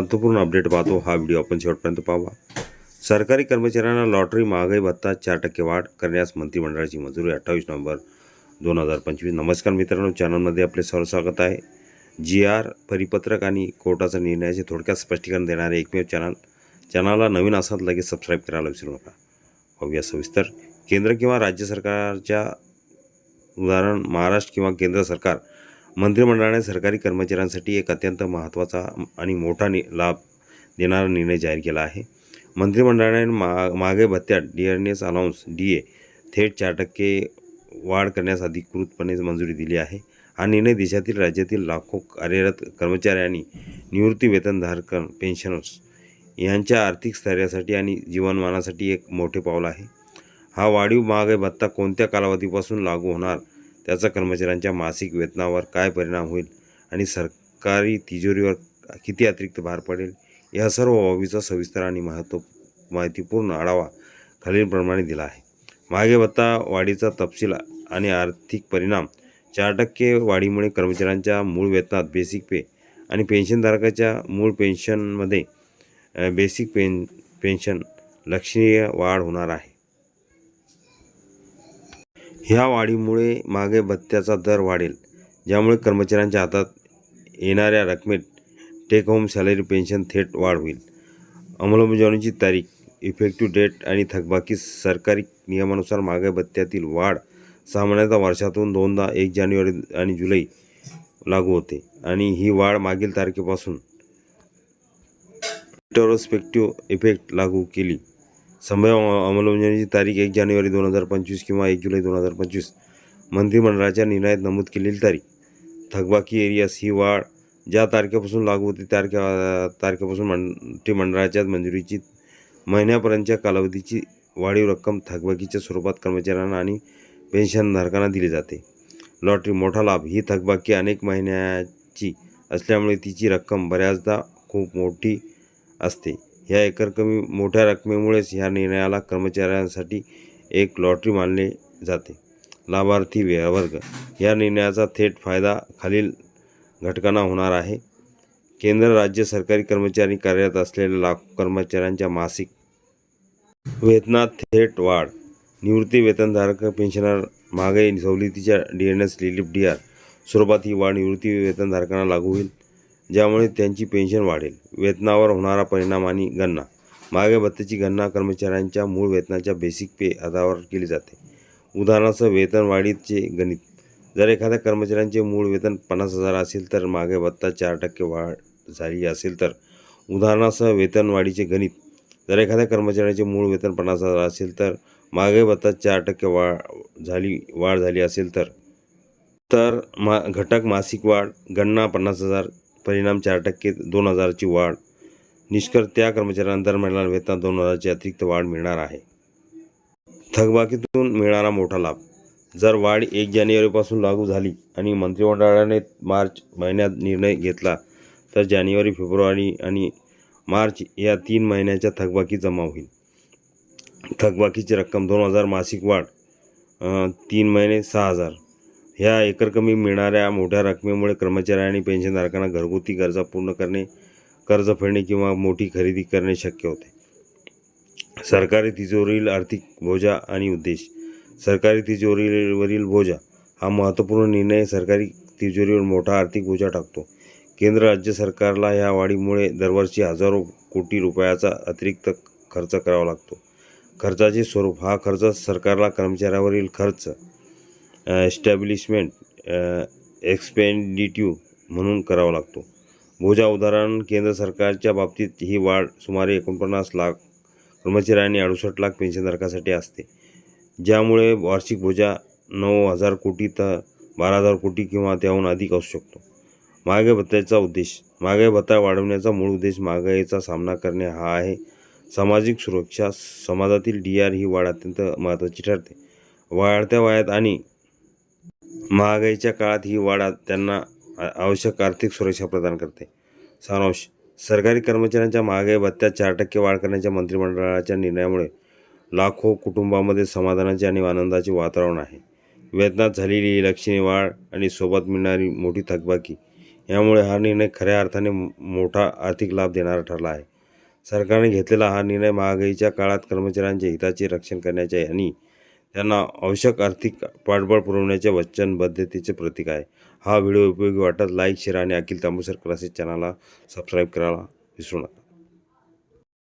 महत्त्वपूर्ण अपडेट पाहतो हा व्हिडिओ आपण शेवटपर्यंत पाहावा सरकारी कर्मचाऱ्यांना लॉटरी महागाई भत्ता चार टक्के वाढ करण्यास मंत्रिमंडळाची मंजुरी अठ्ठावीस नोव्हेंबर दोन हजार पंचवीस नमस्कार मित्रांनो चॅनलमध्ये आपले सर्व स्वागत आहे जी आर परिपत्रक आणि कोर्टाचा निर्णयाचे थोडक्यात स्पष्टीकरण देणारे एकमेव चॅनल चॅनलला नवीन असाल लगेच सबस्क्राईब करायला विसरू नका पाहूया सविस्तर केंद्र किंवा राज्य सरकारच्या उदाहरण महाराष्ट्र किंवा केंद्र सरकार मंत्रिमंडळाने सरकारी कर्मचाऱ्यांसाठी एक अत्यंत महत्त्वाचा आणि मोठा नि लाभ देणारा निर्णय जाहीर केला आहे. मंत्रिमंडळाने मा मागे भत्त्यात D N S allowance D A थेट चार टक्के वाढ करण्यास अधिकृतपणे मंजुरी दिली आहे. हा निर्णय देशातील राज्यातील लाखो कार्यरत कर्मचारी आणि निवृत्ती वेतनधारक पेन्शनर्स यांच्या आर्थिक स्थैर्यासाठी आणि जीवनमानासाठी एक मोठे पाऊल आहे. हा वाढीव महागाई भत्ता कोणत्या कालावधीपासून लागू होणार त्याचा कर्मचाऱ्यांच्या मासिक वेतनावर काय परिणाम होईल आणि सरकारी तिजोरीवर किती अतिरिक्त भार पडेल? या सर्व बाबीचा सविस्तर आणि महत्त्व माहितीपूर्ण आढावा खालीलप्रमाणे दिला आहे. मागे भत्ता वाढीचा तपशील आणि आर्थिक परिणाम. चार टक्के वाढीमुळे कर्मचाऱ्यांच्या मूळ वेतनात बेसिक पे आणि पेन्शनधारकाच्या मूळ पेन्शनमध्ये बेसिक पेन पेन्शन लक्षणीय वाढ होणार आहे. ह्या वाढीमुळे मागे भत्त्याचा दर वाढेल ज्यामुळे कर्मचाऱ्यांच्या हातात येणाऱ्या रकमेत टेक होम सॅलरी पेन्शन थेट वाढ होईल. अंमलबजावणीची तारीख इफेक्टिव्ह डेट आणि थकबाकी सरकारी नियमानुसार मागे भत्त्यातील वाढ सामान्यतः वर्षातून दोनदा एक जानेवारी आणि जुलै लागू होते आणि ही वाढ मागील तारखेपासून रेट्रोस्पेक्टिव्ह इफेक्ट लागू केली. संभाव्य अंमलबजावणीची तारीख एक जानेवारी दोन हजार पंचवीस किंवा एक जुलै दोन हजार पंचवीस. मंत्रिमंडळाच्या निर्णयात नमूद केलेली तारीख. थकबाकी एरियास ही वाढ ज्या तारखेपासून लागू होती तारखे तारखेपासून मंत्रिमंडळाच्या मंजुरीची महिन्यापर्यंतच्या कालावधीची वाढीव रक्कम थकबाकीच्या स्वरूपात कर्मचाऱ्यांना आणि पेन्शनधारकांना दिली जाते. लॉटरी मोठा लाभ ही थकबाकी अनेक महिन्याची असल्यामुळे तिची रक्कम बऱ्याचदा खूप मोठी असते. ह्या एकरकमी मोठ्या रकमेमुळेच ह्या निर्णयाला कर्मचाऱ्यांसाठी एक लॉटरी मानले जाते. लाभार्थी व्यवर्ग या निर्णयाचा थेट फायदा खालील घटकांना होणार आहे. केंद्र राज्य सरकारी कर्मचारी कार्यरत असलेल्या लाखो कर्मचाऱ्यांच्या मासिक वेतनात थेट वाढ. निवृत्ती वेतनधारक पेन्शनर महागाई सवलतीच्या D N S relief D R स्वरूपात ही वाढ निवृत्ती वेतनधारकांना लागू होईल. ज्यामुळे त्यांची पेन्शन वाढेल. वेतनावर होणारा परिणाम आणि गणना. मागे भत्त्याची गणना कर्मचाऱ्यांच्या मूळ वेतनाच्या बेसिक पे आधारावर केली जाते. उदाहरणार्थ वेतनवाढीचे गणित. जर एखाद्या कर्मचाऱ्यांचे मूळ वेतन पन्नास हजार असेल तर मागे भत्ता चार टक्के वाढ झाली असेल तर. उदाहरणार्थ वेतनवाढीचे गणित. जर एखाद्या कर्मचाऱ्याचे मूळ वेतन पन्नास हजार असेल तर मागे भत्ता चार टक्के वाढ झाली वाढ झाली असेल तर. तर मा घटक मासिक वाढ गणना पन्नास हजार परिणाम चार टक्के दोन हजारची वाढ. निष्कर्ष त्या कर्मचाऱ्यांना दर वेतन दोन हजारची अतिरिक्त वाढ मिळणार आहे. थकबाकीतून मिळणारा मोठा लाभ. जर वाढ एक जानेवारीपासून लागू झाली आणि मंत्रिमंडळाने मार्च महिन्यात निर्णय घेतला तर जानेवारी फेब्रुवारी आणि मार्च या तीन महिन्याच्या थकबाकी जमा होईल. थकबाकीची रक्कम दोन हजार मासिक वाढ तीन महिने सहा हजार. ह्या एकरकमी मिळणाऱ्या मोठ्या रकमेमुळे कर्मचारी आणि पेन्शनधारकांना घरगुती गरजा पूर्ण करणे कर्ज फेडणे किंवा मोठी खरेदी करणे शक्य होते. सरकारी तिजोरील आर्थिक बोजा आणि उद्देश. सरकारी तिजोरीवरील बोजा हा महत्त्वपूर्ण निर्णय सरकारी तिजोरीवर मोठा आर्थिक बोजा टाकतो. केंद्र राज्य सरकारला या वाढीमुळे दरवर्षी हजारो कोटी रुपयाचा अतिरिक्त खर्च करावा लागतो. खर्चाचे स्वरूप हा खर्च सरकारला कर्मचाऱ्यावरील खर्च एस्टॅब्लिशमेंट एक्सपेंडिटिव्ह म्हणून करावा लागतो. भोजा उदाहरण केंद्र सरकारच्या बाबतीत ही वाढ सुमारे एकोणपन्नास लाख कर्मचारी आणि अडुसष्ट लाख पेन्शनधारकासाठी असते. ज्यामुळे वार्षिक भोजा नऊ हजार कोटी तर बारा हजार कोटी किंवा त्याहून अधिक असू शकतो. महागाई भत्त्याचा उद्देश महागाई भत्ता वाढवण्याचा मूळ उद्देश महागाईचा सामना करणे हा आहे. सामाजिक सुरक्षा समाजातील डी आर ही वाढ अत्यंत महत्त्वाची ठरते. वाढत्या वयात आणि महागाईच्या काळात ही वाढ त्यांना आवश्यक आर्थिक सुरक्षा प्रदान करते. सारांश सरकारी कर्मचाऱ्यांच्या महागाई भत्त्यात चार टक्के वाढ करण्याच्या मंत्रिमंडळाच्या निर्णयामुळे लाखो कुटुंबामध्ये समाधानाचे आणि आनंदाचे वातावरण आहे. वेतनात झालेली लक्षणीय वाढ आणि सोबत मिळणारी मोठी थकबाकी यामुळे हा निर्णय खऱ्या अर्थाने मोठा आर्थिक लाभ देणारा ठरला आहे. सरकारने घेतलेला हा निर्णय महागाईच्या काळात कर्मचाऱ्यांच्या हिताचे रक्षण करण्याचे आणि त्यांना आवश्यक आर्थिक पाठबळ पुरवण्याच्या वचनबद्धतेचे प्रतीक आहे. हा व्हिडिओ उपयोगी वाटत लाईक शेअर आणि अखिल तांबूसर क्लासेस चॅनलला सबस्क्राईब करायला विसरू नका.